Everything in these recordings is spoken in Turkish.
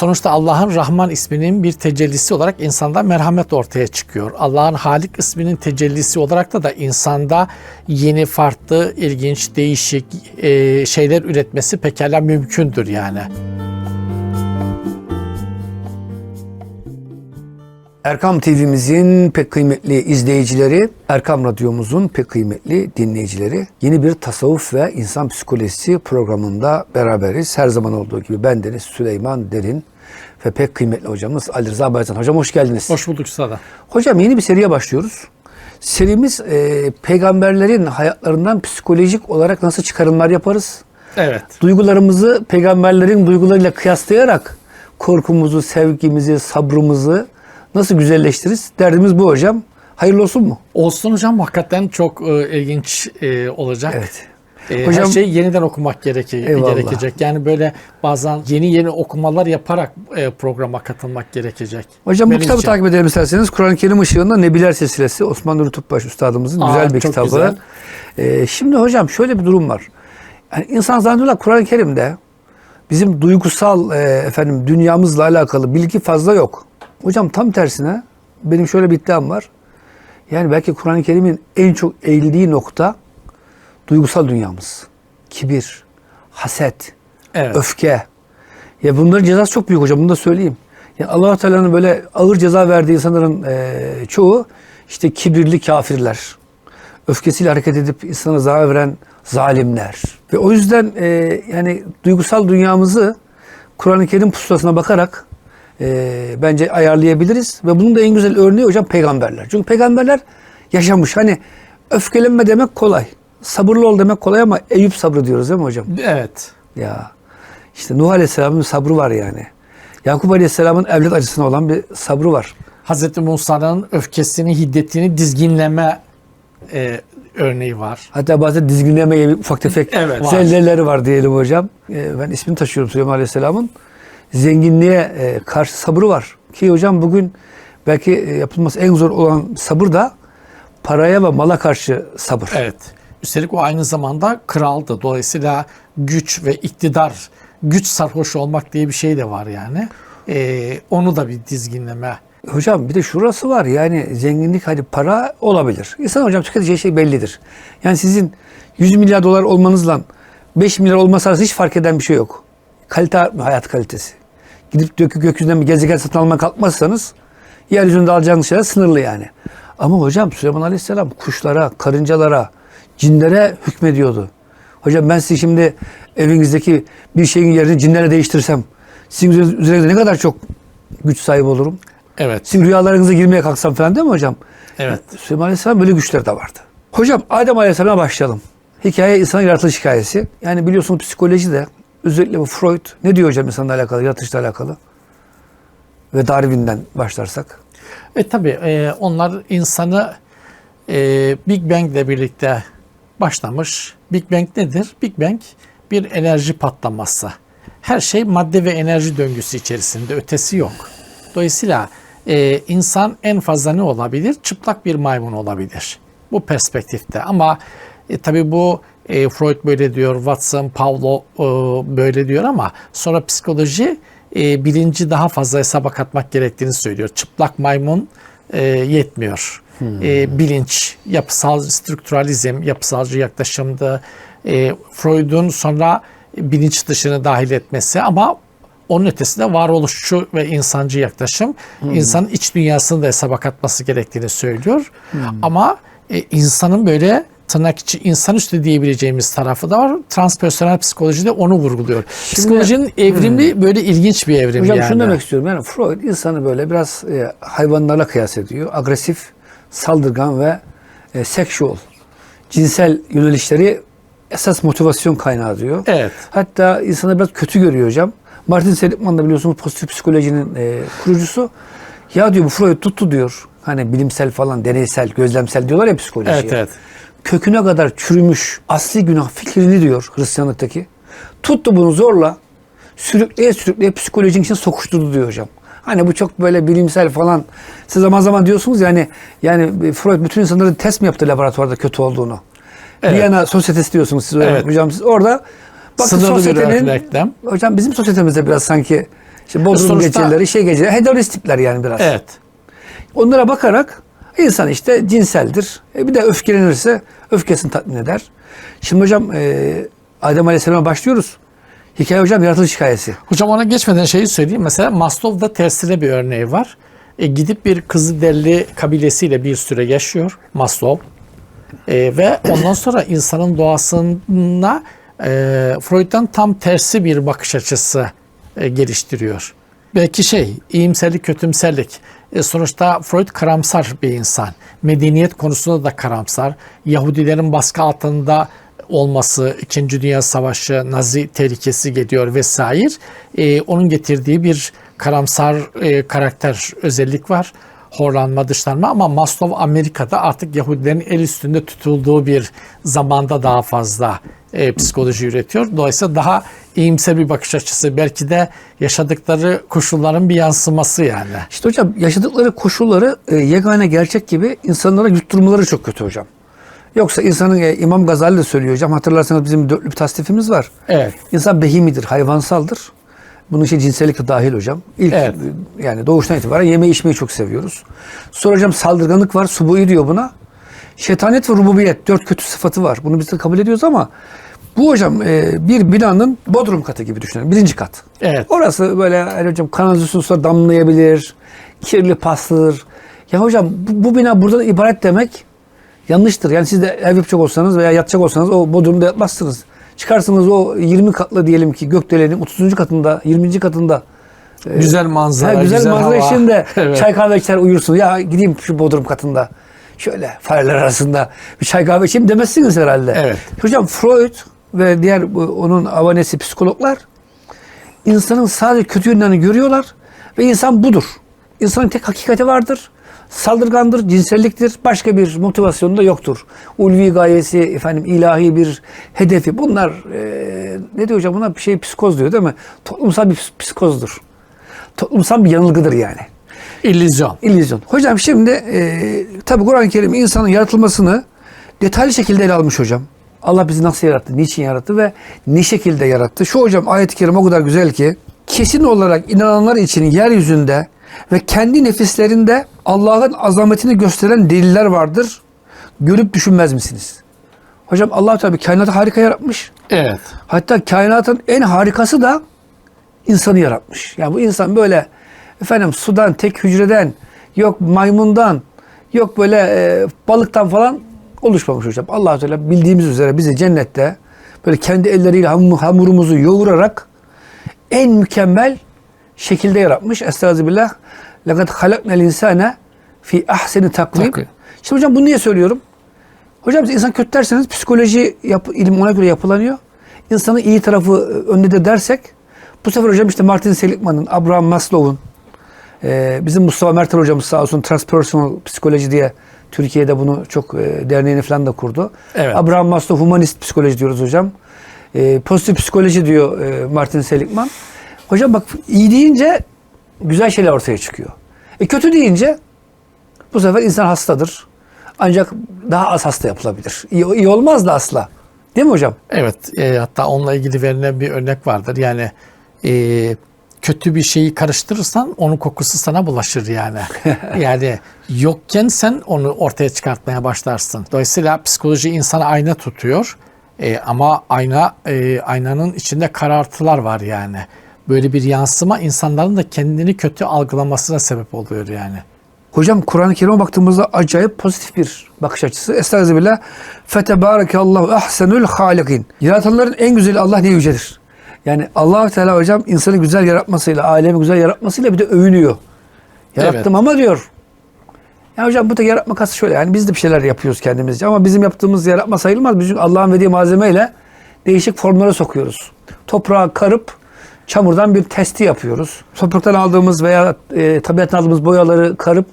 sonuçta Allah'ın Rahman isminin bir tecellisi olarak insanda merhamet ortaya çıkıyor. Allah'ın Halik isminin tecellisi olarak da da insanda yeni, farklı, ilginç, değişik e, şeyler üretmesi pekala mümkündür yani. Erkam TV'mizin pek kıymetli izleyicileri, Erkam Radyomuzun pek kıymetli dinleyicileri yeni bir tasavvuf ve insan psikolojisi programında beraberiz. Her zaman olduğu gibi ben Deniz Süleyman Derin ve pek kıymetli hocamız Ali Rıza Bayezid. Hocam hoş geldiniz. Hoş bulduk Sada. Hocam yeni bir seriye başlıyoruz. Serimiz e, peygamberlerin hayatlarından psikolojik olarak nasıl çıkarımlar yaparız? Evet. Duygularımızı peygamberlerin duygularıyla kıyaslayarak korkumuzu, sevgimizi, sabrımızı nasıl güzelleştiririz? Derdimiz bu hocam. Hayırlı olsun mu? Olsun hocam hakikaten çok e, ilginç e, olacak. Evet. E, Hocam- her şeyi yeniden okumak gereke, Eyvallah. gerekecek. Yani böyle bazen yeni yeni okumalar yaparak e, programa katılmak gerekecek. Hocam bu Benim kitabı için. takip edelim isterseniz. Kur'an-ı Kerim ışığında Nebiler Silsilesi Osman Nuri Topbaş Üstadımızın Aa, güzel bir kitabı. güzel. Ee, şimdi hocam şöyle bir durum var. Yani insan zannediyorlar Kur'an-ı Kerim'de bizim duygusal e, efendim dünyamızla alakalı bilgi fazla yok. Hocam tam tersine benim şöyle bir iddiam var. Yani belki Kur'an-ı Kerim'in en çok eğildiği nokta duygusal dünyamız. Kibir, haset, Evet. öfke. Ya bunların cezası çok büyük hocam bunu da söyleyeyim. Ya Allah Teala'nın böyle ağır ceza verdiği insanların eee, çoğu işte kibirli kafirler. Öfkesiyle hareket edip insana zarar veren zalimler. Ve o yüzden eee, yani duygusal dünyamızı Kur'an-ı Kerim pusulasına bakarak eee, bence ayarlayabiliriz. Ve bunun da en güzel örneği hocam peygamberler. Çünkü peygamberler yaşamış. Hani öfkelenme demek kolay. Sabırlı ol demek kolay ama Eyüp sabrı diyoruz değil mi hocam? Evet. Ya işte Nuh Aleyhisselam'ın sabrı var yani. Yakup Aleyhisselam'ın evlat acısına olan bir sabrı var. Hazreti Musa'nın öfkesini, hiddetini dizginleme e, örneği var. Hatta bazen dizginlemeye bir ufak tefek Evet, var. zelleleri var diyelim hocam. Ee, ben ismini taşıyorum Süleyman Aleyhisselam'ın. Zenginliğe e, karşı sabrı var. Ki hocam bugün belki e, yapılması en zor olan sabır da paraya ve mala karşı sabır. Evet. Üstelik o aynı zamanda kraldı. Dolayısıyla güç ve iktidar, güç sarhoş olmak diye bir şey de var yani. E, onu da bir dizginleme. Hocam bir de şurası var yani zenginlik hadi para olabilir. İnsan hocam tüketeceği şey bellidir. Yani sizin 100 milyar dolar olmanızla 5 milyar olması arasında hiç fark eden bir şey yok. Kalite hayat kalitesi. Gidip gök, gökyüzünden bir gezegen satın almaya kalkmazsanız yeryüzünde alacağınız şeyler sınırlı yani. Ama hocam Süleyman Aleyhisselam kuşlara, karıncalara, cinlere hükmediyordu. Hocam ben sizi şimdi evinizdeki bir şeyin yerini cinlerle değiştirsem sizin üzerinizde ne kadar çok güç sahibi olurum? Evet. Sizin rüyalarınıza girmeye kalksam falan değil mi hocam? Evet. Süleyman Aleyhisselam böyle güçleri de vardı. Hocam Adem Aleyhisselam'a başlayalım. Hikaye insanın yaratılış hikayesi. Yani biliyorsunuz psikoloji de özellikle bu Freud ne diyor hocam insanla alakalı, yaratılışla alakalı? Ve Darwin'den başlarsak. E tabi e, onlar insanı e, Big Bang ile birlikte başlamış. Big Bang nedir? Big Bang bir enerji patlaması. Her şey madde ve enerji döngüsü içerisinde ötesi yok. Dolayısıyla e, insan en fazla ne olabilir? Çıplak bir maymun olabilir. Bu perspektifte. Ama e, tabii bu e, Freud böyle diyor, Watson, Pavlov e, böyle diyor ama sonra psikoloji e, bilinci daha fazla hesaba katmak gerektiğini söylüyor. Çıplak maymun e, yetmiyor. E, bilinç, yapısal strukturalizm, yapısalcı yaklaşımdı. E, Freud'un sonra bilinç dışını dahil etmesi ama onun ötesinde varoluşçu ve insancı yaklaşım insanın iç dünyasını da hesaba katması gerektiğini söylüyor. Ama e, insanın böyle tırnak içi insanüstü diyebileceğimiz tarafı da var. Transpersonel psikoloji de onu vurguluyor. Psikolojinin evrimi böyle ilginç bir evrim Hocam yani. şunu demek istiyorum. Yani Freud insanı böyle biraz e, hayvanlarla kıyas ediyor. Agresif, saldırgan ve e, sexual. Cinsel yönelişleri esas motivasyon kaynağı diyor. Evet. Hatta insanı biraz kötü görüyor hocam. Martin Seligman da biliyorsunuz pozitif psikolojinin e, kurucusu. Ya diyor bu Freud tuttu diyor. Hani bilimsel falan, deneysel, gözlemsel diyorlar ya psikolojiye. Evet, evet. Köküne kadar çürümüş asli günah fikrini diyor Hristiyanlıktaki. Tuttu bunu zorla sürükleye sürükleye psikolojinin içine sokuşturdu diyor hocam. Hani bu çok böyle bilimsel falan. Siz zaman zaman diyorsunuz yani yani Freud bütün insanları test mi yaptı laboratuvarda kötü olduğunu? Evet. Viyana sosyetesi diyorsunuz siz Evet. hocam siz orada bakın sosyetenin hocam bizim sosyetemizde biraz sanki İşte Bodrum Sonuçta- geceleri, şey geceleri, hedonist tipler yani biraz. Evet. Onlara bakarak insan işte cinseldir. E bir de öfkelenirse öfkesini tatmin eder. Şimdi hocam e, Adem Aleyhisselam'a başlıyoruz. Hikaye hocam yaratılış hikayesi. Hocam ona geçmeden şeyi söyleyeyim. Mesela Maslow'da tersine bir örneği var. E, gidip bir Kızılderili kabilesiyle bir süre yaşıyor Maslow. E, ve ondan sonra insanın doğasına e, Freud'dan tam tersi bir bakış açısı e, geliştiriyor. Belki şey, iyimserlik, kötümserlik. E, sonuçta Freud karamsar bir insan. Medeniyet konusunda da karamsar. Yahudilerin baskı altında olması, İkinci Dünya Savaşı, Nazi tehlikesi geliyor vesaire. E, onun getirdiği bir karamsar e, karakter özellik var. Horlanma, dışlanma ama Maslow Amerika'da artık Yahudilerin el üstünde tutulduğu bir zamanda daha fazla e, psikoloji üretiyor. Dolayısıyla daha iyimser bir bakış açısı. Belki de yaşadıkları koşulların bir yansıması yani. İşte hocam yaşadıkları koşulları e, yegane gerçek gibi insanlara yutturmaları çok kötü hocam. Yoksa insanın e, İmam Gazali de söylüyor hocam hatırlarsanız bizim dörtlü bir tasnifimiz var. Evet. İnsan behimidir, hayvansaldır. Bunun için cinsellik de dahil hocam. İlk Evet. yani doğuştan itibaren yeme içmeyi çok seviyoruz. Sonra hocam saldırganlık var, subu'i diyor buna. Şeytanet ve rububiyet, dört kötü sıfatı var. Bunu biz de kabul ediyoruz ama bu hocam e, bir binanın bodrum katı gibi düşünün. Birinci kat. Evet. Orası böyle yani hocam kanalizasyon damlayabilir, kirli paslıdır. Ya hocam bu, bu bina buradan ibaret demek yanlıştır. Yani siz de ev yapacak olsanız veya yatacak olsanız o bodrumda yatmazsınız. Çıkarsınız o 20 katlı diyelim ki gökdelenin 30. katında, 20. katında Güzel manzara, Ha, güzel, manzara hava. içinde Evet. çay kahve içer uyursunuz. Ya gideyim şu bodrum katında. Şöyle fareler arasında bir çay kahve içeyim demezsiniz herhalde. Evet. Hocam Freud ve diğer onun avanesi psikologlar insanın sadece kötü yönlerini görüyorlar ve insan budur. İnsanın tek hakikati vardır. Saldırgandır, cinselliktir. Başka bir motivasyonu da yoktur. Ulvi gayesi, efendim ilahi bir hedefi. Bunlar eee, ne diyor hocam? Bunlar bir şey psikoz diyor değil mi? Toplumsal bir ps- psikozdur. Toplumsal bir yanılgıdır yani. İllüzyon. İllüzyon. Hocam şimdi e, tabi Kur'an-ı Kerim insanın yaratılmasını detaylı şekilde ele almış hocam. Allah bizi nasıl yarattı, niçin yarattı ve ne şekilde yarattı. Şu hocam ayet-i kerime o kadar güzel ki kesin olarak inananlar için yeryüzünde ve kendi nefislerinde Allah'ın azametini gösteren deliller vardır. Görüp düşünmez misiniz? Hocam Allah tabi kainatı harika yaratmış. Evet. Hatta kainatın en harikası da insanı yaratmış. Yani bu insan böyle efendim sudan, tek hücreden, yok maymundan, yok böyle e, balıktan falan oluşmamış hocam. allah Teala bildiğimiz üzere bizi cennette böyle kendi elleriyle ham- hamurumuzu yoğurarak en mükemmel şekilde yaratmış. Estağfirullah. Lekad halaknel insane fi ahseni takvim. Şimdi hocam bunu niye söylüyorum? Hocam siz insan kötü derseniz psikoloji yap, ilim ona göre yapılanıyor. İnsanın iyi tarafı e, önde de dersek bu sefer hocam işte Martin Seligman'ın, Abraham Maslow'un e, bizim Mustafa Mertel hocamız sağ olsun transpersonal psikoloji diye Türkiye'de bunu çok e, derneğini falan da kurdu. Evet. Abraham Maslow humanist psikoloji diyoruz hocam. E, pozitif psikoloji diyor e, Martin Seligman. Hocam bak iyi deyince güzel şeyler ortaya çıkıyor. E kötü deyince bu sefer insan hastadır. Ancak daha az hasta yapılabilir. İyi, iyi olmaz da asla. Değil mi hocam? Evet. e, hatta onunla ilgili verilen bir örnek vardır. Yani e, kötü bir şeyi karıştırırsan onun kokusu sana bulaşır yani. yani yokken sen onu ortaya çıkartmaya başlarsın. Dolayısıyla psikoloji insana ayna tutuyor. E, ama ayna e, aynanın içinde karartılar var yani. Böyle bir yansıma insanların da kendini kötü algılamasına sebep oluyor yani. Hocam Kur'an-ı Kerim'e baktığımızda acayip pozitif bir bakış açısı. Estağfirullah. Fetebârekallahu ahsenül halikin. Yaratanların en güzeli Allah ne yücedir. Yani allah Teala hocam insanı güzel yaratmasıyla, alemi güzel yaratmasıyla bir de övünüyor. Yarattım Evet. ama diyor. Ya hocam bu da yaratma kası şöyle. Yani biz de bir şeyler yapıyoruz kendimizce ama bizim yaptığımız yaratma sayılmaz. Biz Allah'ın verdiği malzemeyle değişik formlara sokuyoruz. Toprağı karıp çamurdan bir testi yapıyoruz. Topraktan aldığımız veya e, tabiattan aldığımız boyaları karıp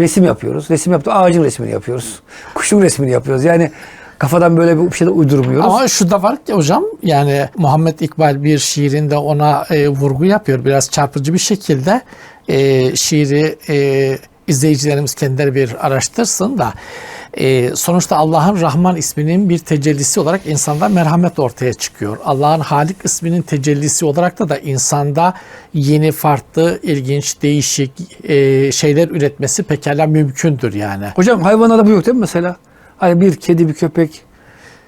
resim yapıyoruz. Resim yaptı ağacın resmini yapıyoruz. Kuşun resmini yapıyoruz. Yani kafadan böyle bir şeyler uydurmuyoruz. Ama şu da var ki hocam yani Muhammed İkbal bir şiirinde ona e, vurgu yapıyor biraz çarpıcı bir şekilde. E, şiiri e, izleyicilerimiz kendileri bir araştırsın da e, sonuçta Allah'ın Rahman isminin bir tecellisi olarak insanda merhamet ortaya çıkıyor. Allah'ın Halik isminin tecellisi olarak da da insanda yeni, farklı, ilginç, değişik e, şeyler üretmesi pekala mümkündür yani. Hocam hayvanlarda bu yok değil mi mesela? Hani bir kedi, bir köpek,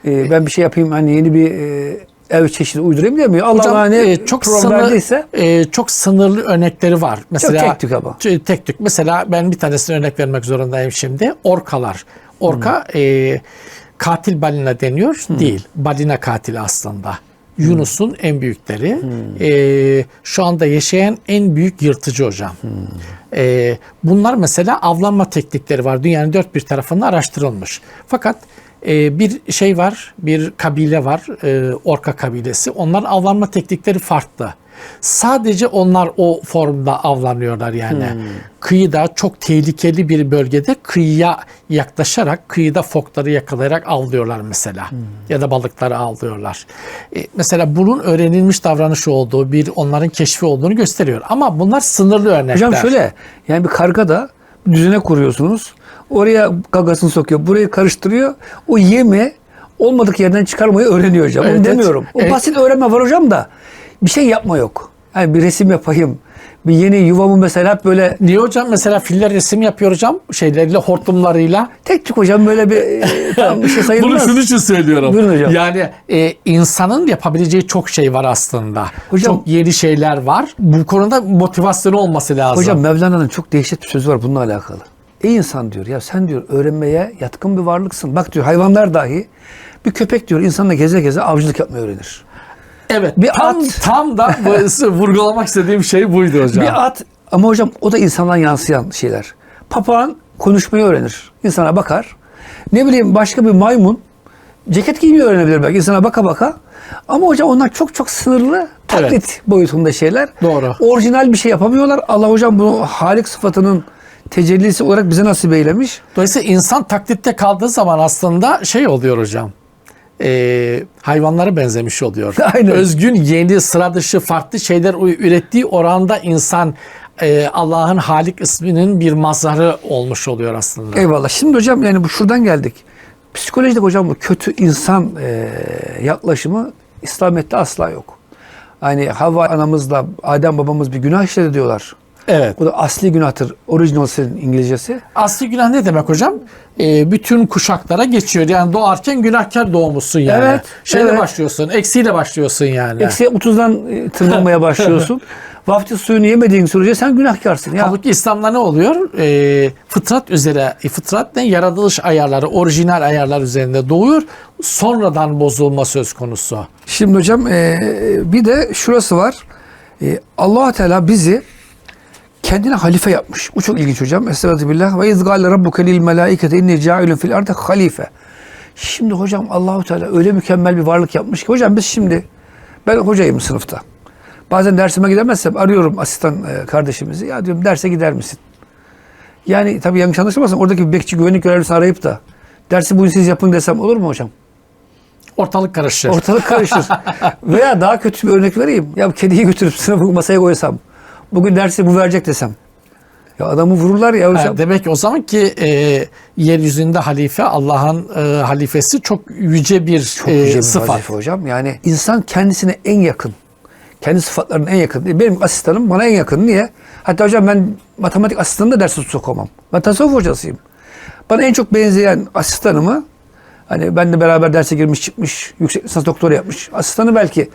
e, ben bir şey yapayım hani yeni bir e, ev çeşidi uydurayım demiyor. Allah Hocam, hani e, çok verdiyse e, çok sınırlı örnekleri var. Mesela tek tük ama. Tek tük. Mesela ben bir tanesini örnek vermek zorundayım şimdi. Orkalar. Orka Hmm. e, katil balina deniyor. Değil. Balina katili aslında. Hmm. Yunus'un en büyükleri. E, şu anda yaşayan en büyük yırtıcı hocam. Hmm. E, bunlar mesela avlanma teknikleri var. Dünyanın dört bir tarafında araştırılmış. Fakat e, bir şey var, bir kabile var, e, Orka kabilesi. Onların avlanma teknikleri farklı. Sadece onlar o formda avlanıyorlar yani. Kıyıda çok tehlikeli bir bölgede kıyıya yaklaşarak, kıyıda fokları yakalayarak avlıyorlar mesela. Ya da balıkları avlıyorlar. E, mesela bunun öğrenilmiş davranış olduğu, bir onların keşfi olduğunu gösteriyor. Ama bunlar sınırlı örnekler. Hocam şöyle yani bir karga da düzene kuruyorsunuz. Oraya gagasını sokuyor. Burayı karıştırıyor. O yemi olmadık yerden çıkarmayı öğreniyor hocam. Evet, Onu evet. demiyorum. O Evet. basit öğrenme var hocam da bir şey yapma yok. Yani bir resim yapayım. Bir yeni yuvamı mesela böyle Niye hocam? Mesela filler resim yapıyor hocam. Şeyleriyle, hortumlarıyla. tek tük hocam böyle bir e, tam bir şey Bunu sayılmaz. şunun için söylüyorum. Buyurun hocam. Yani e, insanın yapabileceği çok şey var aslında. Hocam- çok yeni şeyler var. Bu konuda motivasyonu olması lazım. Hocam Mevlana'nın çok değişik bir sözü var bununla alakalı. Ey insan diyor ya sen diyor öğrenmeye yatkın bir varlıksın. Bak diyor hayvanlar dahi bir köpek diyor insanla geze geze avcılık yapmayı öğrenir. evet. bir tam, at- tam da bu- vurgulamak istediğim şey buydu hocam. Bir at ama hocam o da insandan yansıyan şeyler. Papağan konuşmayı öğrenir. İnsana bakar. Ne bileyim başka bir maymun ceket giymeyi öğrenebilir belki insana baka baka. Ama hocam onlar çok çok sınırlı taklit Evet. boyutunda şeyler. Doğru. Orijinal bir şey yapamıyorlar. Allah hocam bunu Halik sıfatının tecellisi olarak bize nasip eylemiş. Dolayısıyla insan taklitte kaldığı zaman aslında şey oluyor hocam. E, hayvanlara benzemiş oluyor. Aynen. Özgün, yeni, sıra dışı, farklı şeyler ürettiği oranda insan e, Allah'ın Halik isminin bir mazharı olmuş oluyor aslında. Eyvallah. Şimdi hocam yani bu şuradan geldik. Psikolojide hocam bu kötü insan e, yaklaşımı İslamiyet'te asla yok. Hani Havva anamızla Adem babamız bir günah işledi diyorlar. Evet. Bu da asli günahtır. Original senin İngilizcesi. Asli günah ne demek hocam? Ee, bütün kuşaklara geçiyor. Yani doğarken günahkar doğmuşsun yani. Evet, Şeyle evet. başlıyorsun. Eksiyle başlıyorsun yani. Eksiye 30'dan e, tırmanmaya başlıyorsun. Vaftiz suyunu yemediğin sürece sen günahkarsın. Ya. Halbuki İslam'da ne oluyor? Ee, fıtrat üzere, e, fıtrat ne? Yaratılış ayarları, orijinal ayarlar üzerinde doğuyor. Sonradan bozulma söz konusu. Şimdi hocam e, bir de şurası var. E, allah Teala bizi kendine halife yapmış. Bu çok ilginç hocam. Estağfirullah. Ve izgâle rabbuke lil melâikete inni câilun fil ardı halife. Şimdi hocam Allahu Teala öyle mükemmel bir varlık yapmış ki hocam biz şimdi ben hocayım sınıfta. Bazen dersime gidemezsem arıyorum asistan e, kardeşimizi. Ya diyorum derse gider misin? Yani tabii yanlış anlaşılmasın. Oradaki bir bekçi güvenlik görevlisi arayıp da dersi bugün siz yapın desem olur mu hocam? Ortalık karışır. Ortalık karışır. Veya daha kötü bir örnek vereyim. Ya kediyi götürüp sınıfı masaya koysam. Bugün dersi bu verecek desem. Ya adamı vururlar ya hocam. Ha, demek ki o zaman ki e, yeryüzünde halife Allah'ın e, halifesi çok yüce bir, Çok e, yüce bir sıfat. vazife hocam. Yani insan kendisine en yakın. Kendi sıfatlarının en yakın. Benim asistanım bana en yakın. Niye? Hatta hocam ben matematik asistanı da derse sokamam. Ben tasavvuf hocasıyım. Bana en çok benzeyen asistanımı hani benle beraber derse girmiş çıkmış, yüksek lisans doktora yapmış. Asistanı belki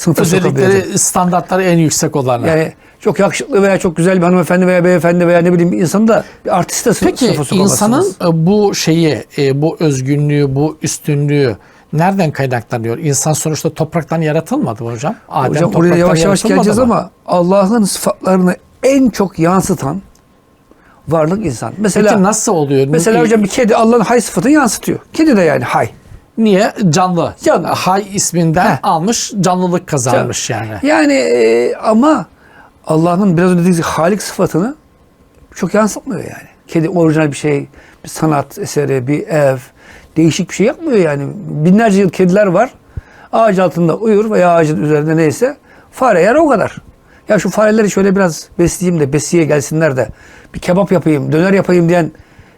sınıfa. Özellikleri standartları en yüksek olanlar. Yani çok yakışıklı veya çok güzel bir hanımefendi veya beyefendi veya ne bileyim bir insanı da bir artist de sınıfa Peki insanın e, bu şeyi, e, bu özgünlüğü, bu üstünlüğü nereden kaynaklanıyor? İnsan sonuçta topraktan yaratılmadı mı hocam? Adem Hocam topraktan yavaş yavaş geleceğiz mı? ama Allah'ın sıfatlarını en çok yansıtan varlık insan. Mesela Peki nasıl oluyor? mesela hocam bir kedi Allah'ın hay sıfatını yansıtıyor. Kedi de yani hay. Niye? Canlı. Canlı. Hay isminden Heh. almış, canlılık kazanmış yani. Yani e, ama Allah'ın biraz önce dediğimiz halik sıfatını çok yansıtmıyor yani. Kedi orijinal bir şey, bir sanat eseri, bir ev, değişik bir şey yapmıyor yani. Binlerce yıl kediler var. Ağaç altında uyur veya ağacın üzerinde neyse fare yer o kadar. Ya şu fareleri şöyle biraz besleyeyim de besiye gelsinler de bir kebap yapayım, döner yapayım diyen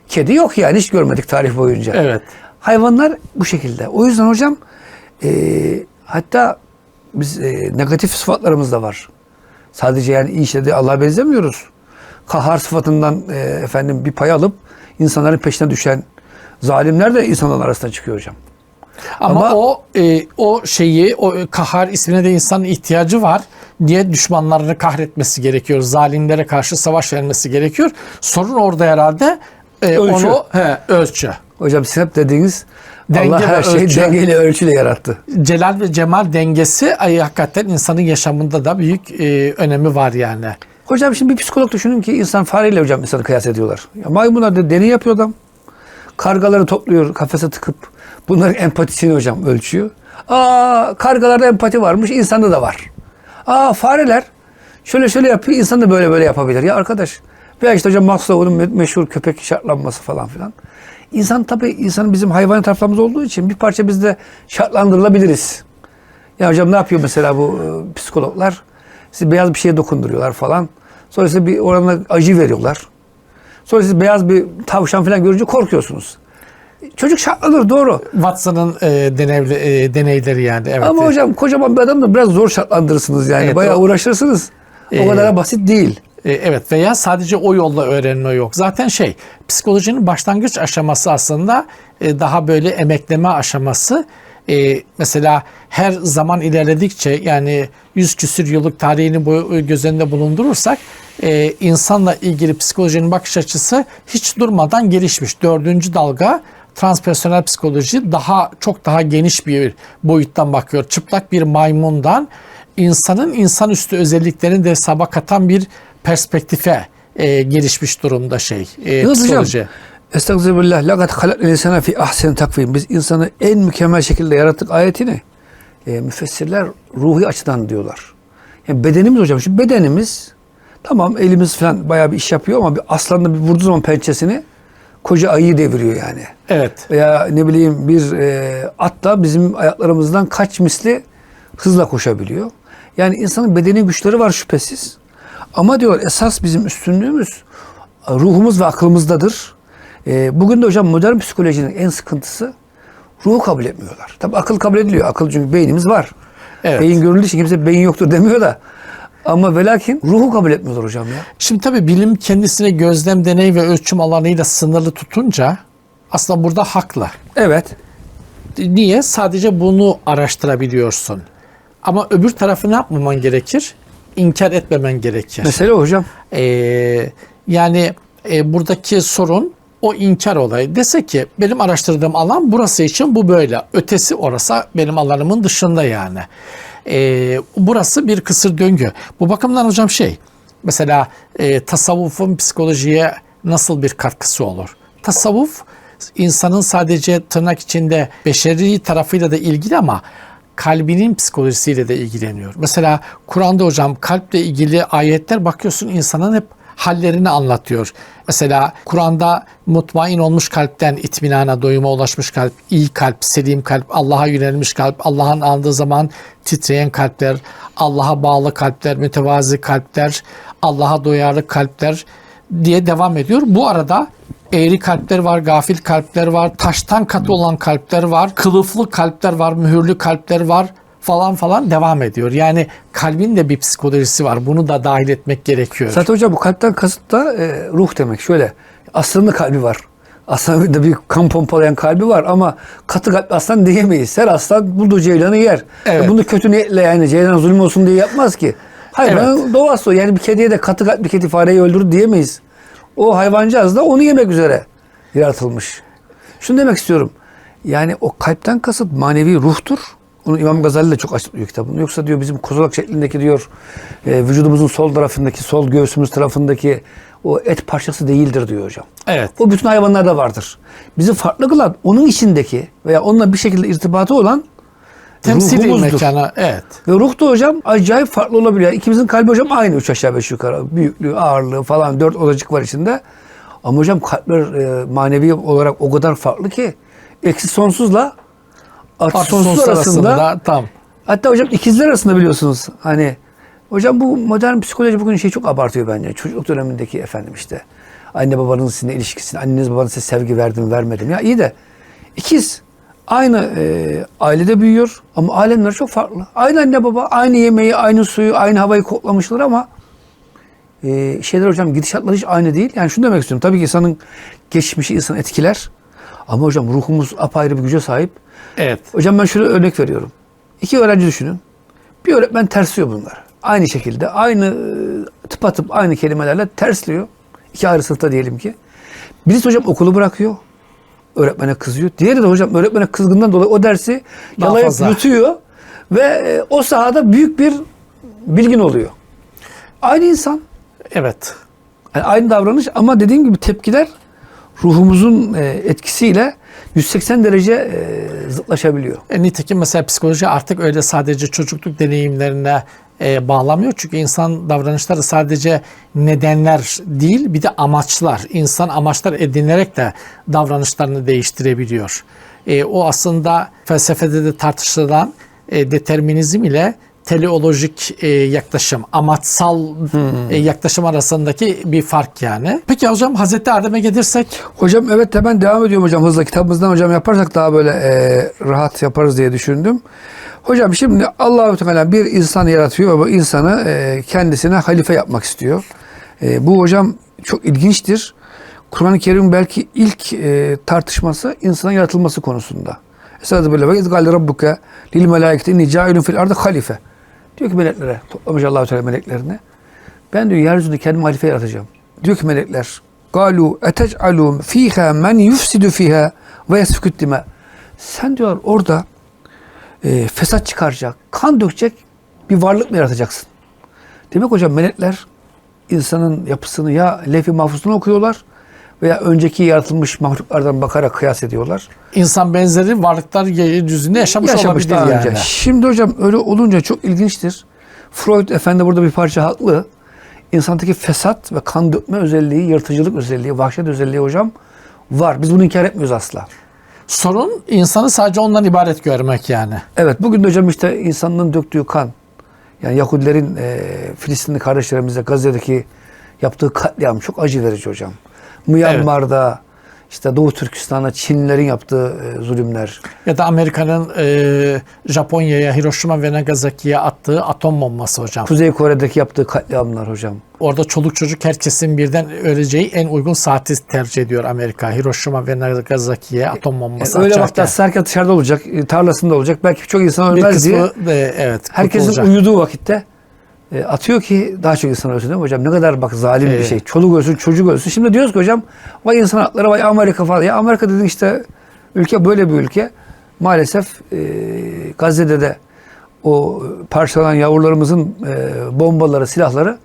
kedi yok yani hiç görmedik tarih boyunca. Evet. Hayvanlar bu şekilde. O yüzden hocam e, hatta biz e, negatif sıfatlarımız da var. Sadece yani iyi şeyde Allah'a benzemiyoruz. Kahar sıfatından e, efendim bir pay alıp insanların peşine düşen zalimler de insanlar arasında çıkıyor hocam. Ama, Ama- o e, o şeyi o kahar ismine de insanın ihtiyacı var diye düşmanlarını kahretmesi gerekiyor. Zalimlere karşı savaş vermesi gerekiyor. Sorun orada herhalde e, Ölçü. onu he, ölçü. Hocam sizin hep dediğiniz Denge Allah her şeyi ölçü. dengeyle ölçüyle yarattı. Celal ve cemal dengesi ay, hakikaten insanın yaşamında da büyük e, önemi var yani. Hocam şimdi bir psikolog düşünün ki insan fareyle hocam insanı kıyas ediyorlar. Ya maymunlar da deney yapıyor adam. Kargaları topluyor kafese tıkıp bunların empatisini hocam ölçüyor. Aa kargalarda empati varmış insanda da var. Aa fareler şöyle şöyle yapıyor insan da böyle böyle yapabilir. Ya arkadaş veya işte hocam Maslow'un me- meşhur köpek şartlanması falan filan. İnsan tabii insanın bizim hayvan taraflarımız olduğu için bir parça biz de şartlandırılabiliriz. Ya hocam ne yapıyor mesela bu e, psikologlar? Size beyaz bir şeye dokunduruyorlar falan. Sonra size bir orana acı veriyorlar. Sonra siz beyaz bir tavşan falan görünce korkuyorsunuz. Çocuk şartlanır doğru. Watson'ın e, denevli, e, deneyleri yani. Evet. Ama hocam kocaman bir adam da biraz zor şartlandırırsınız yani. Evet, Bayağı o- uğraşırsınız. O Ee, kadar da basit değil. E, Evet veya sadece o yolla öğrenme yok. Zaten şey psikolojinin başlangıç aşaması aslında e, daha böyle emekleme aşaması. E, mesela her zaman ilerledikçe yani yüz küsür yıllık tarihini bu- göz önünde bulundurursak e, insanla ilgili psikolojinin bakış açısı hiç durmadan gelişmiş. Dördüncü dalga transpersonel psikoloji daha çok daha geniş bir boyuttan bakıyor. Çıplak bir maymundan insanın insanüstü özelliklerini de hesaba katan bir perspektife e, gelişmiş durumda şey e, psikoloji. Estağfirullah. Lakat halaknel insana fi ahsen takvim. Biz insanı en mükemmel şekilde yarattık ayetini. E, müfessirler ruhi açıdan diyorlar. Yani bedenimiz hocam. Şu bedenimiz tamam elimiz falan bayağı bir iş yapıyor ama bir aslanla bir vurduğu zaman pençesini koca ayıyı deviriyor yani. Evet. Veya ne bileyim bir e, at da bizim ayaklarımızdan kaç misli hızla koşabiliyor. Yani insanın bedeni güçleri var şüphesiz. Ama diyor esas bizim üstünlüğümüz ruhumuz ve aklımızdadır. E, bugün de hocam modern psikolojinin en sıkıntısı ruhu kabul etmiyorlar. Tabi akıl kabul ediliyor. Akıl çünkü beynimiz var. Evet. Beyin görüldüğü için kimse beyin yoktur demiyor da. Ama ve lakin ruhu kabul etmiyorlar hocam ya. Şimdi tabii bilim kendisini gözlem, deney ve ölçüm alanıyla sınırlı tutunca aslında burada haklı. Evet. Niye? Sadece bunu araştırabiliyorsun. Ama öbür tarafı ne yapmaman gerekir? İnkar etmemen gerekir. Mesele hocam. Ee, yani e, buradaki sorun o inkar olayı. Dese ki benim araştırdığım alan burası için bu böyle. Ötesi orası benim alanımın dışında yani. Ee, burası bir kısır döngü. Bu bakımdan hocam şey mesela e, tasavvufun psikolojiye nasıl bir katkısı olur? Tasavvuf insanın sadece tırnak içinde beşeri tarafıyla da ilgili ama kalbinin psikolojisiyle de ilgileniyor. Mesela Kur'an'da hocam kalple ilgili ayetler bakıyorsun insanın hep hallerini anlatıyor. Mesela Kur'an'da mutmain olmuş kalpten itminana, doyuma ulaşmış kalp, iyi kalp, selim kalp, Allah'a yönelmiş kalp, Allah'ın aldığı zaman titreyen kalpler, Allah'a bağlı kalpler, mütevazi kalpler, Allah'a duyarlı kalpler diye devam ediyor. Bu arada eğri kalpler var, gafil kalpler var, taştan katı olan kalpler var, kılıflı kalpler var, mühürlü kalpler var falan falan devam ediyor. Yani kalbin de bir psikolojisi var. Bunu da dahil etmek gerekiyor. Zaten hocam bu kalpten kasıt da e, ruh demek. Şöyle aslanın kalbi var. Aslanın da bir kan pompalayan kalbi var ama katı kalpli aslan diyemeyiz. Her aslan bulduğu ceylanı yer. Evet. E, bunu kötü niyetle yani ceylan zulüm olsun diye yapmaz ki. Hayvanın doğası o. Yani bir kediye de katı kalpli kedi fareyi öldürür diyemeyiz. O hayvancağız da onu yemek üzere yaratılmış. Şunu demek istiyorum. Yani o kalpten kasıt manevi ruhtur. Onu İmam Gazali de çok açıklıyor kitabında. Yoksa diyor bizim kozalak şeklindeki diyor e, vücudumuzun sol tarafındaki, sol göğsümüz tarafındaki o et parçası değildir diyor hocam. Evet. O bütün hayvanlarda vardır. Bizi farklı kılan onun içindeki veya onunla bir şekilde irtibatı olan Temsili ruhumuzdur. mekana. Evet. Ve ruh da hocam acayip farklı olabiliyor. İkimizin kalbi hocam aynı üç aşağı beş yukarı. Büyüklüğü, ağırlığı falan dört odacık var içinde. Ama hocam kalpler e, manevi olarak o kadar farklı ki eksi sonsuzla artı, Artı sonsuz, sonsuz arasında, arasında tam. hatta hocam ikizler arasında biliyorsunuz hani Hocam bu modern psikoloji bugün şey çok abartıyor bence. Çocukluk dönemindeki efendim işte. Anne babanın sizinle ilişkisini, anneniz babanız size sevgi verdi mi vermedi mi? Ya iyi de ikiz aynı e, ailede büyüyor ama alemler çok farklı. Aynı anne baba, aynı yemeği, aynı suyu, aynı havayı koklamışlar ama e, şeyler hocam gidişatlar hiç aynı değil. Yani şunu demek istiyorum. Tabii ki insanın geçmişi insan etkiler. Ama hocam ruhumuz apayrı bir güce sahip. Evet. Hocam ben şöyle örnek veriyorum. İki öğrenci düşünün. Bir öğretmen tersliyor bunları. Aynı şekilde, aynı e, tıpatıp aynı kelimelerle tersliyor. İki ayrı sınıfta diyelim ki. Birisi hocam okulu bırakıyor. Öğretmene kızıyor. Diğeri de hocam öğretmene kızgından dolayı o dersi Daha yalayıp fazla. yutuyor. Ve e, o sahada büyük bir bilgin oluyor. Aynı insan. Evet. Yani aynı davranış ama dediğim gibi tepkiler ruhumuzun e, etkisiyle 180 derece e, zıtlaşabiliyor. E, nitekim mesela psikoloji artık öyle sadece çocukluk deneyimlerine e, bağlamıyor. Çünkü insan davranışları sadece nedenler değil bir de amaçlar. İnsan amaçlar edinerek de davranışlarını değiştirebiliyor. E, o aslında felsefede de tartışılan e, determinizm ile teleolojik e, yaklaşım, amaçsal e, yaklaşım arasındaki bir fark yani. Peki hocam Hazreti Adem'e gelirsek Hocam evet hemen devam ediyorum hocam hızla kitabımızdan hocam yaparsak daha böyle e, rahat yaparız diye düşündüm. Hocam şimdi Allahu Teala bir insan yaratıyor ve bu insanı e, kendisine halife yapmak istiyor. E, bu hocam çok ilginçtir. Kur'an-ı Kerim belki ilk e, tartışması insanın yaratılması konusunda. Esasında böyle ve izgal rabbuke lil melâiketi inni câilun fil ardı halife. Diyor ki meleklere toplamış Allahu Teala meleklerini. Ben diyor yeryüzünde kendimi halife yaratacağım. Diyor ki melekler Galu etec'alu fiha men yufsidu fiha ve yesfikut. Sen diyor orada e, fesat çıkaracak, kan dökecek bir varlık mı yaratacaksın? Demek hocam melekler insanın yapısını ya lef-i mahfuzunu okuyorlar veya önceki yaratılmış mahluklardan bakarak kıyas ediyorlar. insan benzeri varlıklar yeryüzünde yaşamış, Yaşamış olabilir daha yani. önce. Şimdi hocam öyle olunca çok ilginçtir. Freud efendi burada bir parça haklı. İnsandaki fesat ve kan dökme özelliği, yırtıcılık özelliği, vahşet özelliği hocam var. Biz bunu inkar etmiyoruz asla. Sorun insanı sadece ondan ibaret görmek yani. Evet bugün de hocam işte insanlığın döktüğü kan, yani Yahudilerin e, Filistinli kardeşlerimize Gazze'deki yaptığı katliam çok acı verici hocam. Myanmar'da, işte Doğu Türkistan'da Çinlilerin yaptığı e, zulümler. Ya da Amerika'nın e, Japonya'ya, Hiroşima ve Nagasaki'ye attığı atom bombası hocam. Kuzey Kore'deki yaptığı katliamlar hocam. Orada çoluk çocuk herkesin birden öleceği en uygun saati tercih ediyor Amerika. Hiroşima ve Nagasaki'ye atom bombası Öyle açarken. vakti herkes dışarıda olacak, e, tarlasında olacak. Belki çok insan bir ölmez diye. kısmı da, evet Herkesin kurtulacak. uyuduğu vakitte e, atıyor ki daha çok insan ölsün değil mi hocam? Ne kadar bak zalim bir Evet. şey. Çoluk ölsün, çocuk ölsün. Şimdi diyoruz ki hocam vay insan hakları, vay Amerika falan. Ya Amerika dedin işte ülke böyle bir ülke. Maalesef e, Gazze'de de o parçalanan yavrularımızın e, bombaları, silahları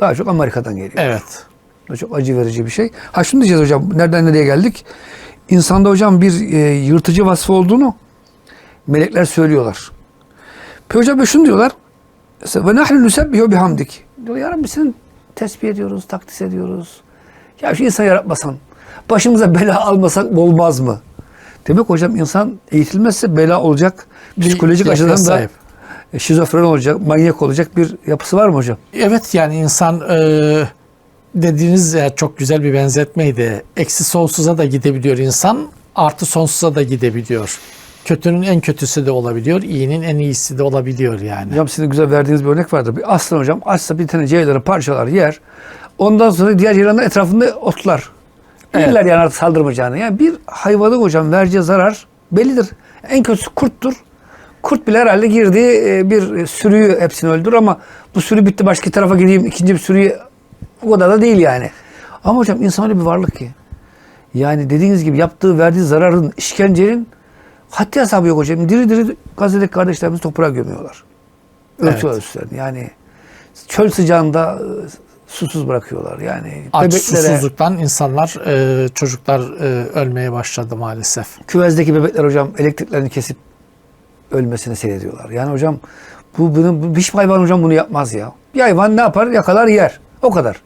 daha çok Amerika'dan geliyor. Evet. Da çok acı verici bir şey. Ha şunu diyeceğiz hocam. Nereden nereye geldik? İnsanda hocam bir e, yırtıcı vasfı olduğunu melekler söylüyorlar. Peki hocam şunu diyorlar. Ve nahnu nusebbihu bihamdik. Diyor ya Rabbi seni tesbih ediyoruz, takdis ediyoruz. Ya şu insan yaratmasan, başımıza bela almasak olmaz mı? Demek hocam insan eğitilmezse bela olacak. Bir Psikolojik yapıya açıdan da sahip. e, şizofren olacak, manyak olacak bir yapısı var mı hocam? Evet yani insan e, dediğiniz ya çok güzel bir benzetmeydi. Eksi sonsuza da gidebiliyor insan, artı sonsuza da gidebiliyor. Kötünün en kötüsü de olabiliyor, iyinin en iyisi de olabiliyor yani. Hocam sizin güzel verdiğiniz bir örnek vardı. Bir aslan hocam açsa bir tane ceylanı parçalar yer. Ondan sonra diğer ceylanlar etrafında otlar. Evet. Bilirler yani artık saldırmayacağını. Yani bir hayvanın hocam vereceği zarar bellidir. En kötüsü kurttur. Kurt bile herhalde girdiği e, bir sürüyü hepsini öldürür ama bu sürü bitti başka tarafa gideyim ikinci bir sürüyü o kadar da değil yani. Ama hocam insan öyle bir varlık ki. Yani dediğiniz gibi yaptığı verdiği zararın, işkencenin haddi hesabı yok hocam. Diri diri Gazze'deki kardeşlerimizi toprağa gömüyorlar. Ölçüyorlar Evet. üstlerini. Yani çöl sıcağında e, susuz bırakıyorlar. Yani Aç bebeklere, susuzluktan insanlar, e, çocuklar e, ölmeye başladı maalesef. küvezdeki bebekler hocam elektriklerini kesip ölmesini seyrediyorlar. Yani hocam bu bunu bu- hiçbir hayvan hocam bunu yapmaz ya. Bir hayvan ne yapar? Yakalar yer. O kadar.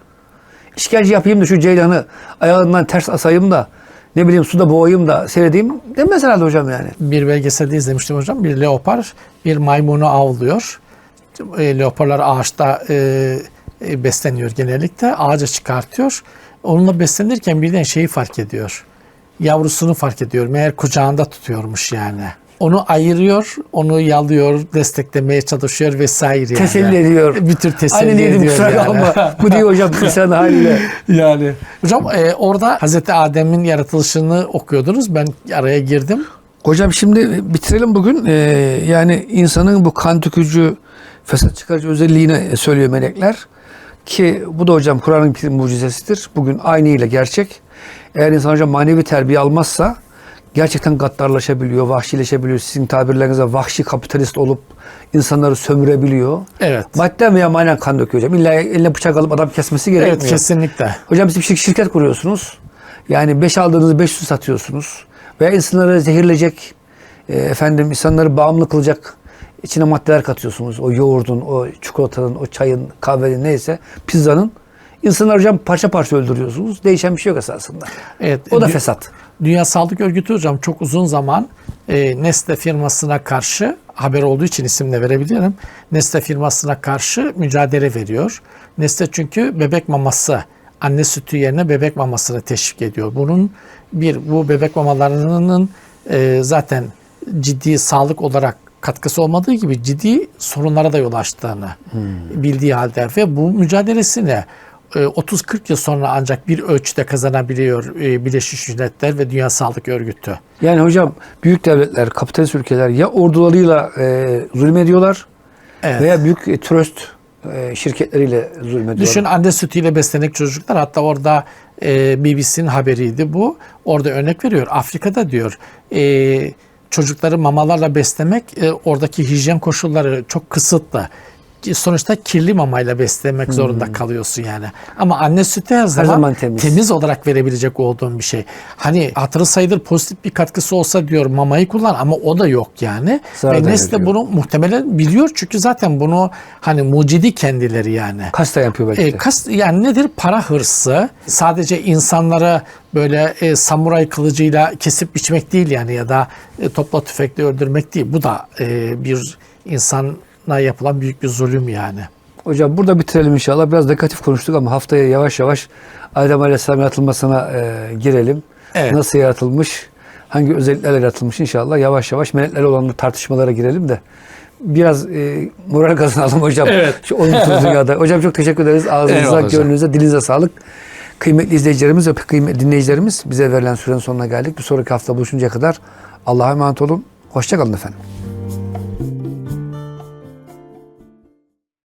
İşkence yapayım da şu ceylanı ayağından ters asayım da ne bileyim suda boğayım da seyredeyim demez herhalde hocam yani. Bir belgeselde izlemiştim hocam. Bir leopar bir maymunu avlıyor. e, leoparlar ağaçta e, e, besleniyor genellikle. Ağaca çıkartıyor. Onunla beslenirken birden şeyi fark ediyor. Yavrusunu fark ediyor. Meğer kucağında tutuyormuş yani. Onu ayırıyor, onu yalıyor, desteklemeye çalışıyor vesaire yani. Teselli ediyor. Bir tür teselli dedim ediyor kusura yani. kalma. Bu diyor hocam insan haliyle. yani. Hocam e, orada Hazreti Adem'in yaratılışını okuyordunuz. Ben araya girdim. Hocam şimdi bitirelim bugün. Ee, yani insanın bu kan tükücü, fesat çıkarıcı özelliğini söylüyor melekler. Ki bu da hocam Kur'an'ın bir mucizesidir. Bugün aynı ile gerçek. Eğer insan hocam manevi terbiye almazsa gerçekten gaddarlaşabiliyor, vahşileşebiliyor. Sizin tabirlerinizle vahşi kapitalist olup insanları sömürebiliyor. Evet. Madden veya manen kan döküyor hocam. İlla eline bıçak alıp adam kesmesi gerekmiyor. Evet kesinlikle. Hocam siz bir şir- şirket kuruyorsunuz. Yani 5 aldığınızı 500 satıyorsunuz. Veya insanları zehirleyecek, e, efendim insanları bağımlı kılacak içine maddeler katıyorsunuz. O yoğurdun, o çikolatanın, o çayın, kahvenin neyse, pizzanın. İnsanları hocam parça parça öldürüyorsunuz. Değişen bir şey yok esasında. Evet. O da Dü- fesat. Dünya Sağlık Örgütü hocam çok uzun zaman e, Nestle firmasına karşı haber olduğu için isim de verebilirim. Nestle firmasına karşı mücadele veriyor. Nestle çünkü bebek maması anne sütü yerine bebek mamasını teşvik ediyor. Bunun bir bu bebek mamalarının e, zaten ciddi sağlık olarak katkısı olmadığı gibi ciddi sorunlara da yol açtığını bildiği halde ve bu mücadelesini 30-40 yıl sonra ancak bir ölçüde kazanabiliyor e, Birleşmiş Milletler ve Dünya Sağlık Örgütü. Yani hocam büyük devletler, kapitalist ülkeler ya ordularıyla e, zulmediyorlar Evet. veya büyük e, tröst e, şirketleriyle zulmediyorlar. Düşün anne sütüyle beslenek çocuklar hatta orada e, BBC'nin haberiydi bu. Orada örnek veriyor. Afrika'da diyor e, çocukları mamalarla beslemek e, oradaki hijyen koşulları çok kısıtlı. Sonuçta kirli mamayla beslemek zorunda kalıyorsun yani. Ama anne sütü her zaman, zaman temiz. temiz olarak verebilecek olduğun bir şey. Hani hatırı sayılır pozitif bir katkısı olsa diyor mamayı kullan ama o da yok yani. Zarar Ve veriyor. bunu muhtemelen biliyor çünkü zaten bunu hani mucidi kendileri yani. Kasta yapıyor belki E, de. kas, yani nedir? Para hırsı. Sadece insanlara böyle e, samuray kılıcıyla kesip biçmek değil yani ya da e, topla tüfekle öldürmek değil. Bu da e, bir insana yapılan büyük bir zulüm yani. Hocam burada bitirelim inşallah. Biraz negatif konuştuk ama haftaya yavaş yavaş Adem Aleyhisselam yaratılmasına e, girelim. Evet. Nasıl yaratılmış, hangi özelliklerle yaratılmış inşallah yavaş yavaş meleklerle olan tartışmalara girelim de biraz e, moral kazanalım hocam. Evet. Şu olumsuz dünyada. Hocam çok teşekkür ederiz. Ağzınıza, hocam. gönlünüze, dilinize sağlık. Kıymetli izleyicilerimiz ve kıymetli dinleyicilerimiz bize verilen sürenin sonuna geldik. Bir sonraki hafta buluşuncaya kadar Allah'a emanet olun. Hoşçakalın efendim.